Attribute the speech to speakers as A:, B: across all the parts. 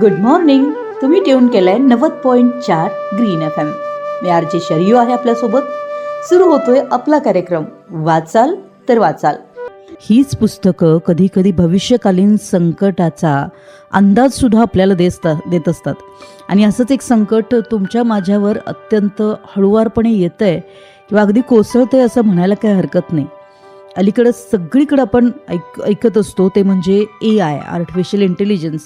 A: Good morning तुम्ही tune केलंय नव्वद पॉईंट चार ग्रीन एफ एम मी जे शर्यू आहे आपल्यासोबत. सुरू होतोय आपला कार्यक्रम. वाचाल तर वाचाल. हीच पुस्तकं कधी कधी भविष्यकालीन संकटाचा अंदाज सुद्धा आपल्याला देत देत असतात. आणि असंच एक संकट तुमच्या माझ्यावर अत्यंत हळुवारपणे येतं आहे किंवा अगदी कोसळतंय असं म्हणायला काही हरकत नाही. अलीकडं सगळीकडं आपण ऐक ऐकत असतो ते म्हणजे ए आय आर्टिफिशियल इंटेलिजन्स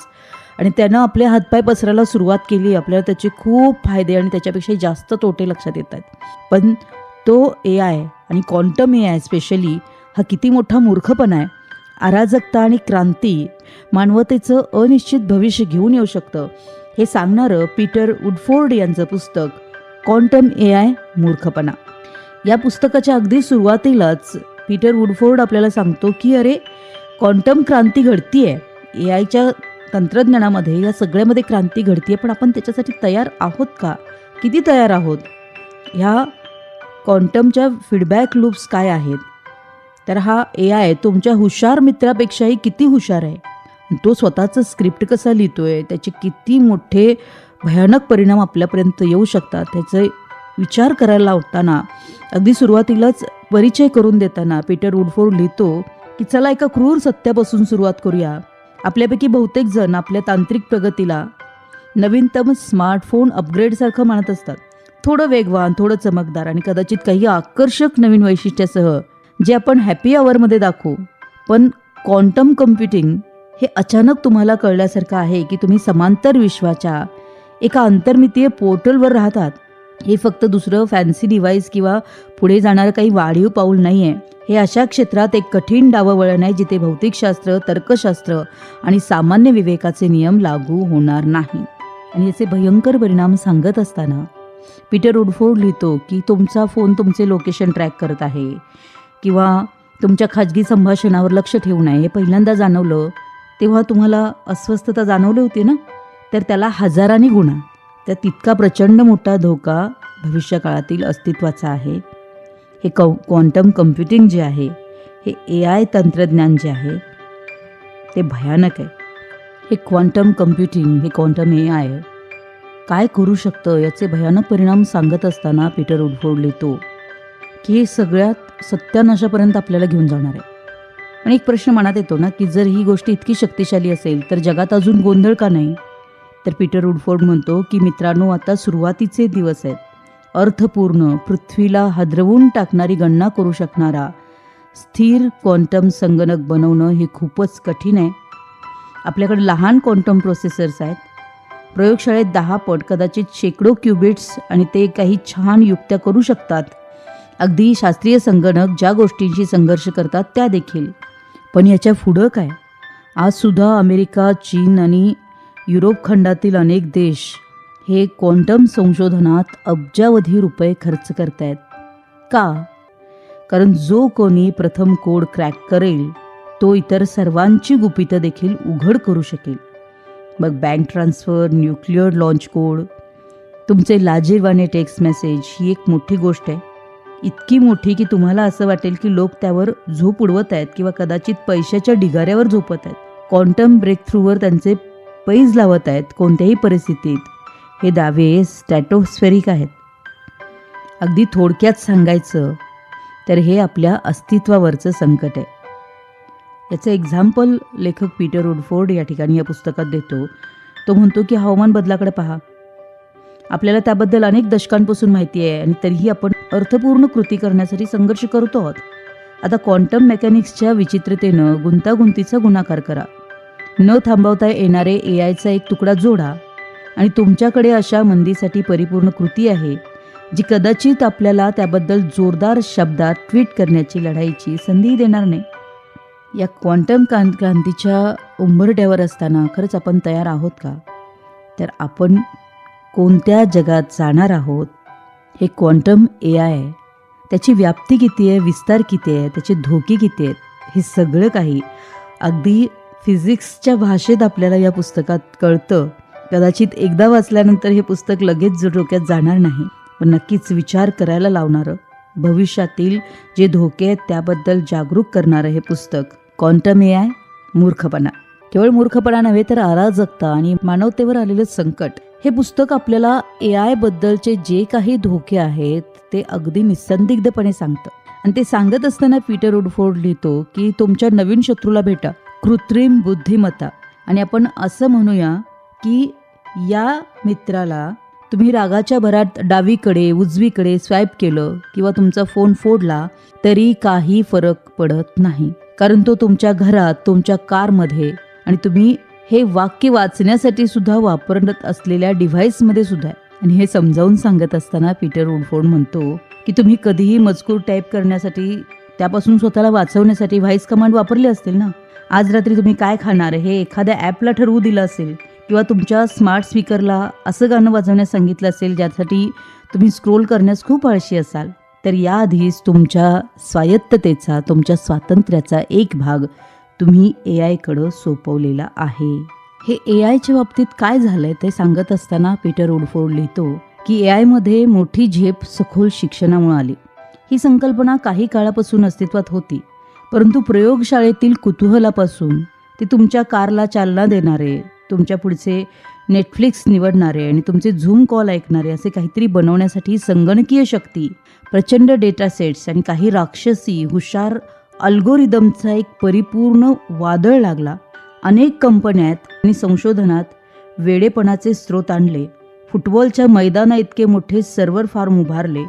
A: आणि त्यानं आपले हातपाय पसरायला सुरुवात केली. आपल्याला त्याचे खूप फायदे आणि त्याच्यापेक्षा जास्त तोटे लक्षात येत आहेत. पण तो ए आय आणि क्वांटम ए आय स्पेशली हा किती मोठा मूर्खपणा आहे. अराजकता आणि क्रांती मानवतेचं अनिश्चित भविष्य घेऊन येऊ शकतं. हे सांगणारं पीटर वुडफोर्ड यांचं पुस्तक क्वांटम ए आय मूर्खपणा. या पुस्तकाच्या अगदी सुरुवातीलाच पीटर वुडफोर्ड आपल्याला सांगतो की अरे क्वांटम क्रांती घडतीये. ए आयच्या तंत्रज्ञानामध्ये या सगळ्यामध्ये क्रांती घडते पण आपण त्याच्यासाठी तयार आहोत का? किती तयार आहोत? ह्या क्वांटमच्या फीडबॅक लूप्स काय आहेत? तर हा ए आय तुमच्या हुशार मित्रापेक्षाही किती हुशार आहे? तो स्वतःचं स्क्रिप्ट कसा आहे त्याचे किती मोठे भयानक परिणाम आपल्यापर्यंत येऊ शकतात? त्याचे विचार करायला लावताना अगदी सुरुवातीलाच परिचय करून देताना पीटर वुडफोर्ड लिहितो की चला एका क्रूर सत्यापासून सुरुवात करूया. आपल्यापैकी बहुतेक जण आपल्या तांत्रिक प्रगतीला नवीनतम स्मार्टफोन अपग्रेडसारखं मानत असतात. थोडं वेगवान थोडं चमकदार आणि कदाचित काही आकर्षक नवीन वैशिष्ट्यासह जे आपण हॅपी आवरमध्ये दाखवू. पण क्वांटम कम्प्युटिंग हे अचानक तुम्हाला कळल्यासारखं आहे की तुम्ही समांतर विश्वाच्या एका अंतर्मितीय पोर्टलवर राहतात. हे फक्त दुसरं फॅन्सी डिव्हाइस किंवा पुढे जाणारं काही वाढीव पाऊल नाही आहे हे अशा क्षेत्रात एक कठीण डाववळण आहे जिथे भौतिकशास्त्र तर्कशास्त्र आणि सामान्य विवेकाचे नियम लागू होणार नाही. आणि याचे भयंकर परिणाम सांगत असताना पीटर उडफोर्ड लिहितो की तुमचा फोन तुमचे लोकेशन ट्रॅक करत आहे किंवा तुमच्या खाजगी संभाषणावर लक्ष ठेवू नये हे पहिल्यांदा जाणवलं तेव्हा तुम्हाला अस्वस्थता जाणवली होती ना? तर त्याला हजारांनी गुणा. तर तितका प्रचंड मोठा धोका भविष्यकाळातील अस्तित्वाचा आहे. हे कौ क्वांटम कम्प्युटिंग जे आहे हे ए आय तंत्रज्ञान जे आहे ते भयानक आहे. हे क्वांटम कम्प्युटिंग हे क्वांटम ए आय काय करू शकतं याचे भयानक परिणाम सांगत असताना पीटर उडफोर्ड लिहितो की हे सगळ्यात सत्यानाशापर्यंत आपल्याला घेऊन जाणार आहे. आणि एक प्रश्न मनात येतो ना की जर ही गोष्ट इतकी शक्तिशाली असेल तर जगात अजून गोंधळ का नाही? तर पीटर उडफोर्ड म्हणतो की मित्रांनो आता सुरुवातीचे दिवस आहेत. अर्थपूर्ण पृथ्वीला हादरवून टाकणारी गणना करू शकणारा स्थिर क्वांटम संगणक बनवणं हे खूपच कठीण आहे. आपल्याकडे लहान क्वांटम प्रोसेसर्स आहेत. प्रयोगशाळेत दहा पट कदाचित शेकडो क्युबिट्स आणि ते काही छान युक्त्या करू शकतात. अगदी शास्त्रीय संगणक ज्या गोष्टींशी संघर्ष करतात त्या देखील. पण याच्या पुढं काय? आजसुद्धा अमेरिका चीन आणि युरोप खंडातील अनेक देश हे क्वांटम संशोधनात अब्जावधी रुपये खर्च करतायत. का? कारण जो कोणी प्रथम कोड क्रॅक करेल तो इतर सर्वांची गुपितं देखील उघड करू शकेल. मग bank transfer nuclear launch code तुमचे लाजीरवाने टेक्स्ट मेसेज ही एक मोठी गोष्ट आहे. इतकी मोठी की तुम्हाला असं वाटेल की लोक त्यावर झोप उडवत आहेत किंवा कदाचित पैशाच्या ढिगाऱ्यावर झोपत आहेत. क्वांटम ब्रेक थ्रूवर त्यांचे पैज लावत आहेत कोणत्याही परिस्थितीत. हे दावे स्टॅटोस्फेरिक आहेत. अगदी थोडक्यात सांगायचं तर हे आपल्या अस्तित्वावरचं संकट आहे. याचं एक्झाम्पल लेखक पीटर उडफोर्ड या ठिकाणी या पुस्तकात देतो. तो म्हणतो की हवामान बदलाकडे पहा. आपल्याला त्याबद्दल अनेक दशकांपासून माहिती आहे आणि तरीही आपण अर्थपूर्ण कृती करण्यासाठी संघर्ष करतो आहोत. आता क्वांटम मेकॅनिक्सच्या विचित्रतेनं गुंतागुंतीचा गुणाकार करा. न थांबवता येणारे ए आयचा एक तुकडा जोडा. आणि तुमच्याकडे अशा मंदीसाठी परिपूर्ण कृती आहे जी कदाचित आपल्याला त्याबद्दल जोरदार शब्दात ट्विट करण्याची लढाईची संधी देणार नाही. या क्वांटम क्रां क्रांतीच्या उंबरट्यावर असताना खरंच आपण तयार आहोत का? तर आपण कोणत्या जगात जाणार आहोत? हे क्वांटम ए आय आहे. त्याची व्याप्ती किती आहे? विस्तार किती आहे? त्याचे धोके किती आहेत? हे सगळं काही अगदी फिजिक्सच्या भाषेत आपल्याला या पुस्तकात कळतं. कदाचित एकदा वाचल्यानंतर हे पुस्तक लगेच डोक्यात जाणार नाही पण नक्कीच विचार करायला लावणारं. भविष्यातील जे धोके आहेत त्याबद्दल जागरूक करणारं हे पुस्तक क्वांटम ए आय मूर्खपणा. केवळ मूर्खपणा नव्हे तर अराजकता आणि मानवतेवर आलेलं संकट हे पुस्तक आपल्याला ए आय बद्दलचे जे काही धोके आहेत ते अगदी निसंदिग्धपणे सांगतं. आणि ते सांगत असताना पीटर उडफोर्ड लिहितो की तुमच्या नवीन शत्रूला भेटा कृत्रिम बुद्धिमत्ता. आणि आपण असं म्हणूया की या मित्राला तुम्ही रागाच्या भरात डावीकडे उजवीकडे स्वॅप केलं किंवा तुमचा फोन फोडला तरी काही फरक पडत नाही. कारण तो तुमच्या घरात तुमच्या कारमध्ये आणि तुम्ही हे वाक्य वाचण्यासाठी सुद्धा वापरत असलेल्या डिव्हाइसमध्ये सुद्धा आहे. आणि हे समजावून सांगत असताना पीटर उडफोर्ड म्हणतो की तुम्ही कधीही मजकूर टाईप करण्यासाठी त्यापासून स्वतःला वाचवण्यासाठी व्हाईस कमांड वापरले असतील ना? आज रात्री तुम्ही काय खाणार हे एखाद्या ॲपला ठरवू दिलं असेल किंवा तुमच्या स्मार्ट स्पीकरला असं गाणं वाजवण्यास सांगितलं असेल ज्यासाठी तुम्ही स्क्रोल करण्यास खूप आळशी असाल तर याआधीच तुमच्या स्वायत्ततेचा तुमच्या स्वातंत्र्याचा एक भाग तुम्ही ए आयकडं सोपवलेला आहे. हे ए आयच्या बाबतीत काय झालंय ते सांगत असताना पीटर उडफोर्ड लिहितो की ए आयमध्ये मोठी झेप सखोल शिक्षणामुळे आली. ही संकल्पना काही काळापासून अस्तित्वात होती परंतु प्रयोगशाळेतील कुतूहलापासून ते तुमच्या कारला चालना देणारे तुमच्या पुढचे नेटफ्लिक्स निवडणारे आणि तुमचे झूम कॉल ऐकणारे असे काहीतरी बनवण्यासाठी संगणकीय शक्ती प्रचंड डेटा सेट्स आणि काही राक्षसी हुशार अल्गोरिदमचा एक परिपूर्ण वादळ लागला. अनेक कंपन्यात आणि संशोधनात वेडेपणाचे स्रोत आणले. फुटबॉलच्या मैदाना इतके मोठे सर्व्हर फार्म उभारले.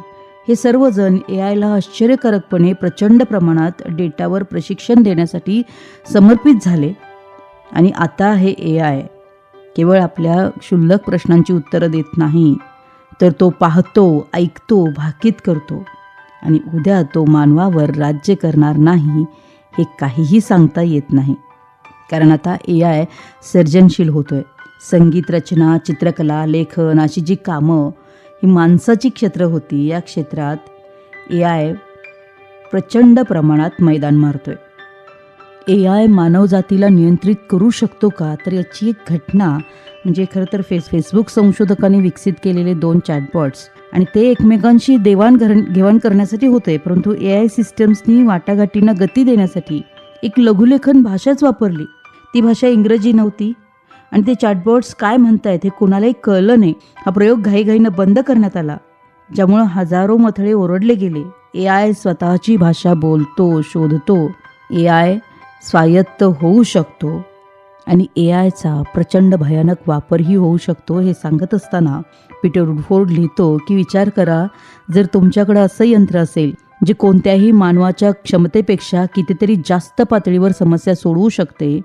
A: हे सर्वजण ए आयला आश्चर्यकारकपणे प्रचंड प्रमाणात डेटावर प्रशिक्षण देण्यासाठी समर्पित झाले. आणि आता हे ए आय केवळ आपल्या क्षुल्लक प्रश्नांची उत्तरं देत नाही तर तो पाहतो ऐकतो भाकीत करतो. आणि उद्या तो मानवावर राज्य करणार नाही हे काहीही सांगता येत नाही. कारण आता ए आय सर्जनशील होतोय. संगीत रचना चित्रकला लेखन अशी जी कामं ही माणसाची क्षेत्र होती या क्षेत्रात ए आय प्रचंड प्रमाणात मैदान मारतोय. ए आय मानवजातीला नियंत्रित करू शकतो का? तर याची एक घटना म्हणजे खरं तर फेस फेसबुक संशोधकांनी विकसित केलेले दोन चॅटबॉट्स आणि ते एकमेकांशी देवाणघरण घेवाण करण्यासाठी होते परंतु ए आय सिस्टम्सनी वाटाघाटींना गती देण्यासाठी एक लघुलेखन भाषाच वापरली. ती भाषा इंग्रजी नव्हती आणि ते चॅटबॉट्स काय म्हणतायत हे कोणालाही कळलं नाही. हा प्रयोग घाईघाईनं बंद करण्यात आला ज्यामुळं हजारो मथळे ओरडले गेले. ए आय स्वतःची भाषा बोलतो शोधतो. ए आय स्वायत्त होऊ शकतो आणि ए आयचा प्रचंड भयानक वापरही होऊ शकतो हे सांगत असताना पीटर उडफोर्ड लिहितो की विचार करा जर तुमच्याकडं असं यंत्र असेल जे कोणत्याही मानवाच्या क्षमतेपेक्षा कितीतरी जास्त पातळीवर समस्या सोडवू शकते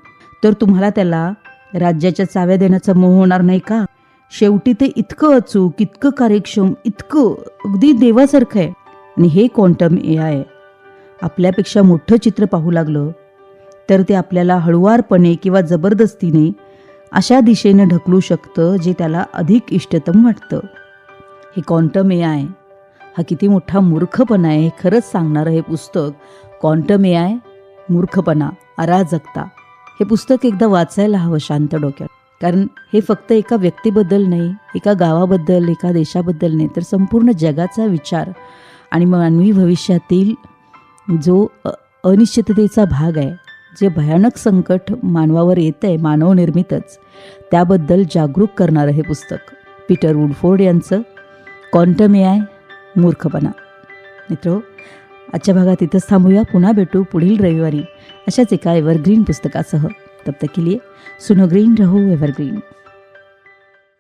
A: तर तुम्हाला त्याला राज्याच्या चाव्या देण्याचा मोह होणार नाही का? शेवटी ते इतकं अचूक इतकं कार्यक्षम इतकं अगदी देवासारखं आहे. आणि हे क्वांटम ए आय आपल्यापेक्षा मोठं चित्र पाहू लागलं तर ते आपल्याला हळुवारपणे किंवा जबरदस्तीने अशा दिशेनं ढकलू शकतं जे त्याला अधिक इष्टतम वाटतं. हे क्वांटम ए आय. हा किती मोठा मूर्खपणा आहे हे खरंच सांगणारं हे पुस्तक. क्वांटम ए आय मूर्खपणा अराजकता. हे पुस्तक एकदा वाचायला हवं शांत डोक्यात. कारण हे फक्त एका व्यक्तीबद्दल नाही एका गावाबद्दल एका देशाबद्दल नाही तर संपूर्ण जगाचा विचार आणि मानवी भविष्यातील जो अनिश्चिततेचा भाग आहे जे भयानक संकट मानवावर येतं आहे मानवनिर्मितच त्याबद्दल जागरूक करणारं हे पुस्तक. पीटर वुडफोर्ड यांचं क्वांटम ए आय मूर्खपणा. मित्र आजच्या भागात इथंच थांबूया. पुन्हा भेटू पुढील रविवारी अशाच एका एव्हरग्रीन पुस्तकासह. तब तक के लिए सुनो ग्रीन रहो एव्हरग्रीन